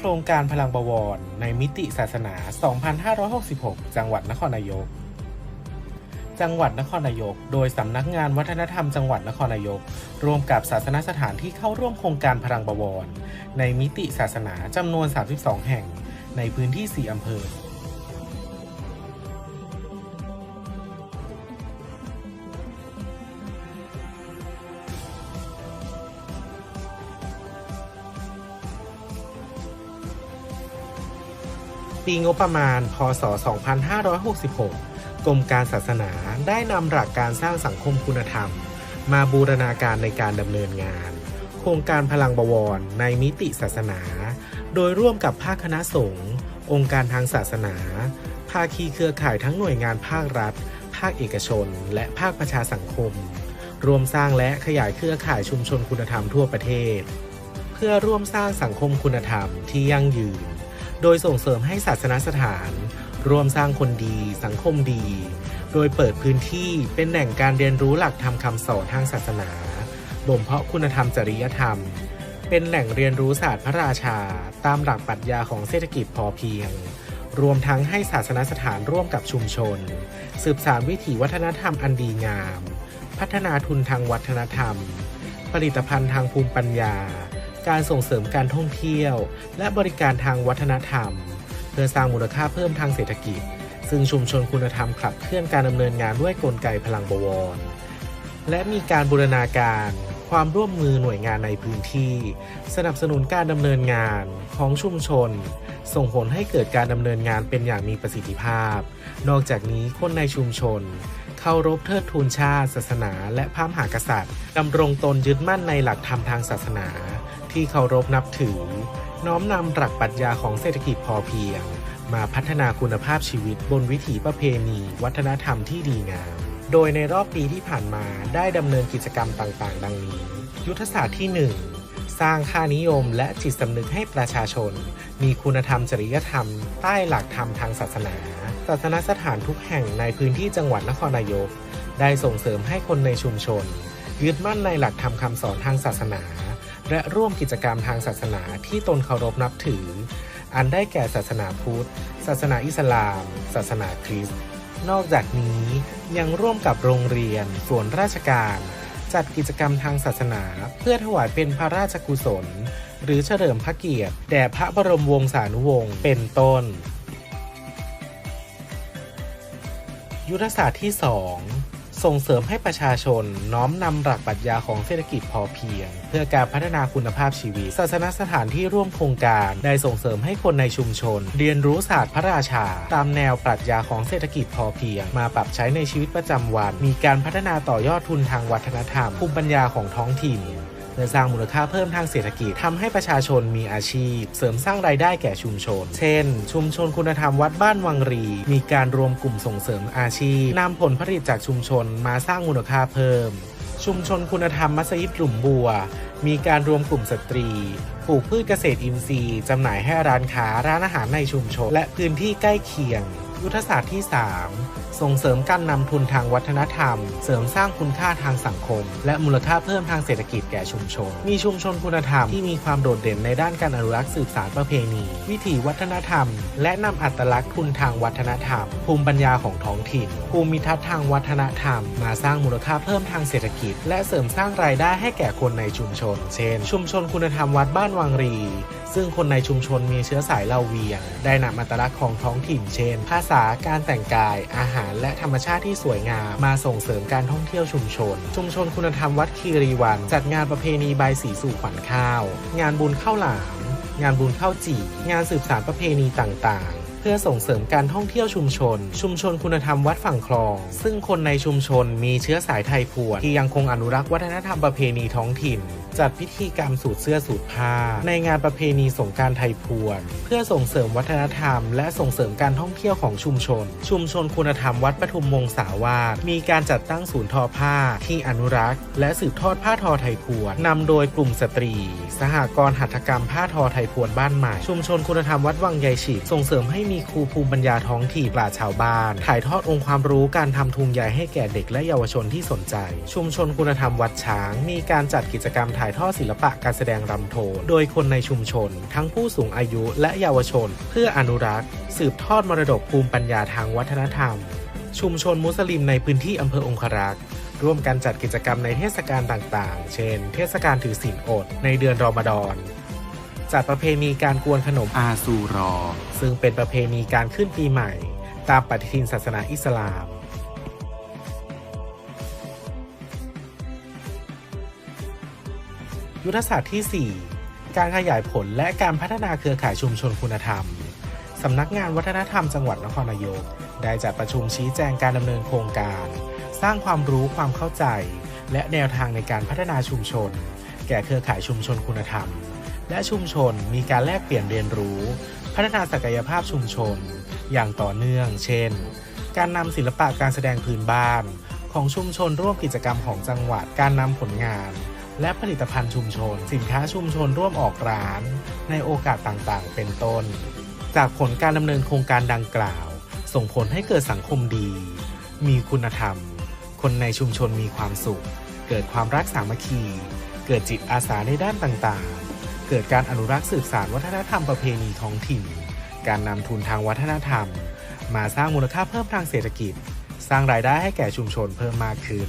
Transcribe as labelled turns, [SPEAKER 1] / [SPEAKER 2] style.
[SPEAKER 1] ครงการพลังบวร ในมิติศาสนา 2566 จังหวัดนครนายก จังหวัดนครนายก โดยสำนักงานวัฒนธรรมจังหวัดนครนายก ร่วมกับศาสนสถานที่เข้าร่วมโครงการพลังบวร ในมิติศาสนาจำนวน 32 แห่ง ในพื้นที่ 4 อำเภอ ปีงบประมาณ พศ 2566 กรมการศาสนาได้นำหลักการสร้างสังคมคุณธรรม มาบูรณาการในการดำเนินงาน โครงการพลังบวรในมิติศาสนา โดยร่วมกับภาคคณะสงฆ์องค์การทางศาสนา ภาคีเครือข่ายทั้งหน่วยงานภาครัฐ ภาคเอกชน และภาคประชาสังคม รวมสร้างและขยายเครือข่ายชุมชนคุณธรรมทั่วประเทศ เพื่อร่วมสร้างสังคมคุณธรรมที่ยั่งยืน โดยส่งเสริมให้ศาสนสถานร่วมสร้างคนดี สังคมดี โดยเปิดพื้นที่เป็นแหล่งการเรียนรู้หลักธรรมคำสอนทางศาสนาบ่มเพาะคุณธรรมจริยธรรม เป็นแหล่งเรียนรู้ศาสตร์พระราชา ตามหลักปรัชญาของเศรษฐกิจพอเพียง รวมทั้งให้ศาสนสถานร่วมกับชุมชน สืบสานวิถีวัฒนธรรมอันดีงาม พัฒนาทุนทางวัฒนธรรม ผลิตภัณฑ์ทางภูมิปัญญา การส่งเสริมการท่องเที่ยว และบริการทางวัฒนธรรม เพื่อสร้างมูลค่าเพิ่มทางเศรษฐกิจ ซึ่งชุมชนคุณธรรมขับเคลื่อนการดำเนินงานด้วยกลไกพลังบวร และมีการบูรณาการความร่วมมือหน่วยงานในพื้นที่ สนับสนุนการดำเนินงานของชุมชน ส่งผลให้เกิดการดำเนินงานเป็นอย่างมีประสิทธิภาพ นอกจากนี้คนในชุมชนเคารพเทิดทูนชาติ ศาสนา และพระมหากษัตริย์ดำรงตนยึดมั่นในหลักธรรมทางศาสนา ที่เคารพนับถือ น้อมนำหลักปรัชญาของเศรษฐกิจพอเพียง มาพัฒนาคุณภาพชีวิตบนวิถีประเพณี วัฒนธรรมที่ดีงาม โดยในรอบปีที่ผ่านมาได้ดำเนินกิจกรรมต่างๆ ดังนี้ ยุทธศาสตร์ที่ 1สร้างค่านิยมและจิตสำนึกให้ประชาชน มีคุณธรรมจริยธรรม ใต้หลักธรรมทางศาสนา ศาสนสถานทุกแห่งในพื้นที่จังหวัดนครนายก ได้ส่งเสริมให้คนในชุมชน ยึดมั่นในหลักธรรมคำสอนทางศาสนา และร่วมกิจกรรมทางศาสนาที่ตนเคารพนับถือ อันได้แก่ศาสนาพุทธ ศาสนาอิสลาม ศาสนาคริสต์ นอกจากนี้ยังร่วมกับโรงเรียน ส่วนราชการ จัดกิจกรรมทางศาสนา เพื่อถวายเป็นพระราชกุศล หรือเฉลิมพระเกียรติแด่พระบรมวงศานุวงศ์เป็นต้น ยุทธศาสตร์ที่ 2 ส่งเสริมให้ประชาชนน้อมนำหลักปรัชญาของเศรษฐกิจพอเพียง เพื่อการพัฒนาคุณภาพชีวิต ศาสนสถานที่ร่วมโครงการได้ส่งเสริมให้คนในชุมชน เรียนรู้ศาสตร์พระราชา ตามแนวปรัชญาของเศรษฐกิจพอเพียง มาปรับใช้ในชีวิตประจำวัน มีการพัฒนาต่อยอดทุนทางวัฒนธรรมภูมิปัญญาของท้องถิ่น พื่อสร้างมูลค่าเพิ่มทางเศรษฐกิจทำให้ประชาชนมีอาชีพ เสริมสร้างรายได้แก่ชุมชน เช่น ชุมชนคุณธรรมวัดบ้านวังรี มีการรวมกลุ่มส่งเสริมอาชีพนำผลผลิตจากชุมชนมาสร้างมูลค่าเพิ่ม ชุมชนคุณธรรมมัสยิดหลุมบัว มีการรวมกลุ่มสตรีปลูกพืชเกษตรอินทรีย์จำหน่ายให้ร้านค้าร้านอาหารในชุมชน และพื้นที่ใกล้เคียง ยุทธศาสตร์ที่ 3 ส่งเสริมการนำทุนทางวัฒนธรรม เสริมสร้างคุณค่าทางสังคม และมูลค่าเพิ่มทางเศรษฐกิจแก่ชุมชน มีชุมชนคุณธรรมที่มีความโดดเด่นในด้านการอนุรักษ์สืบสานประเพณี วิถีวัฒนธรรม และนำอัตลักษณ์ทุนทางวัฒนธรรม ภูมิปัญญาของท้องถิ่น ภูมิทัศน์ทางวัฒนธรรม มาสร้างมูลค่าเพิ่มทางเศรษฐกิจ และเสริมสร้างรายได้ให้แก่คนในชุมชน เช่น ชุมชนคุณธรรมวัดบ้านวังรี ซึ่งคนในชุมชนมีเชื้อสายลาเวียงได้นำอัตลักษณ์ของท้องถิ่นเช่น ภาษาการแต่งกาย อาหารและธรรมชาติที่สวยงาม มาส่งเสริมการท่องเที่ยวชุมชน ชุมชนคุณธรรมวัดคีรีวัน จัดงานประเพณีใบสีสู่ขวัญข้าว งานบุญข้าวหลาม งานบุญข้าวจี่งานสืบสานประเพณีต่างๆเพื่อส่งเสริมการท่องเที่ยวชุมชน ชุมชนคุณธรรมวัดฝั่งคลอง ซึ่งคนในชุมชนมีเชื้อสายไทยพวนที่ยังคงอนุรักษ์วัฒนธรรมประเพณีท้องถิ่น จัดพิธีกรรมสูตรเสื้อสูตรผ้า ในงานประเพณีสงการไทยพวน เพื่อส่งเสริมวัฒนธรรม และส่งเสริมการท่องเที่ยวของชุมชน ชุมชนคุณธรรมวัดปทุมวงศาวาสมีการจัดตั้งศูนย์ทอผ้าที่อนุรักษ์ และสืบทอดผ้าทอไทยพวนนำโดยกลุ่มสตรี สหกรณ์หัตถกรรมผ้าทอไทยพวนบ้านใหม่ ชุมชนคุณธรรมวัดวังใยฉีดส่งเสริมให้มีครูภูมิปัญญาท้องถิ่นปราชาวบ้าน ถ่ายทอดองค์ความรู้การทำทุงใยให้แก่เด็กและเยาวชนที่สนใจ ชุมชนคุณธรรมวัดช้าง มีการจัดกิจกรรมทถ่ายทอดศิลปะการแสดงรำโทน โดยคนในชุมชน ทั้งผู้สูงอายุและเยาวชน เพื่ออนุรักษ์ สืบทอดมรดกภูมิปัญญาทางวัฒนธรรม ชุมชนมุสลิมในพื้นที่อำเภอองครักษ์ร่วมกันจัดกิจกรรมในเทศกาลต่างๆ เช่น เทศกาลถือศีลอด ในเดือนรอมฎอนจัดประเพณีการกวนขนมอาซูรอ ซึ่งเป็นประเพณีการขึ้นปีใหม่ ตามปฏิทินศาสนาอิสลาม ยุทธศาสตร์ที่ 4 การขยายผลและการพัฒนาเครือข่ายชุมชนคุณธรรม สำนักงานวัฒนธรรมจังหวัดนครนายก ได้จัดประชุมชี้แจงการดำเนินโครงการ สร้างความรู้ความเข้าใจ และแนวทางในการพัฒนาชุมชน แก่เครือข่ายชุมชนคุณธรรม และชุมชนมีการแลกเปลี่ยนเรียนรู้ พัฒนาศักยภาพชุมชน อย่างต่อเนื่อง เช่น การนำศิลปะการแสดงพื้นบ้าน ของชุมชนร่วมกิจกรรมของจังหวัดการนำผลงาน และผลิตภัณฑ์ชุมชน สินค้าชุมชนร่วมออกร้าน ในโอกาสต่างๆ เป็นต้น จากผลการดำเนินโครงการดังกล่าว ส่งผลให้เกิดสังคมดี มีคุณธรรม คนในชุมชนมีความสุข เกิดความรักสามัคคี เกิดจิตอาสาในด้านต่างๆ เกิดการอนุรักษ์สืบสานวัฒนธรรมประเพณีท้องถิ่น การนำทุนทางวัฒนธรรม มาสร้างมูลค่าเพิ่มทางเศรษฐกิจ สร้างรายได้ให้แก่ชุมชนเพิ่มมากขึ้น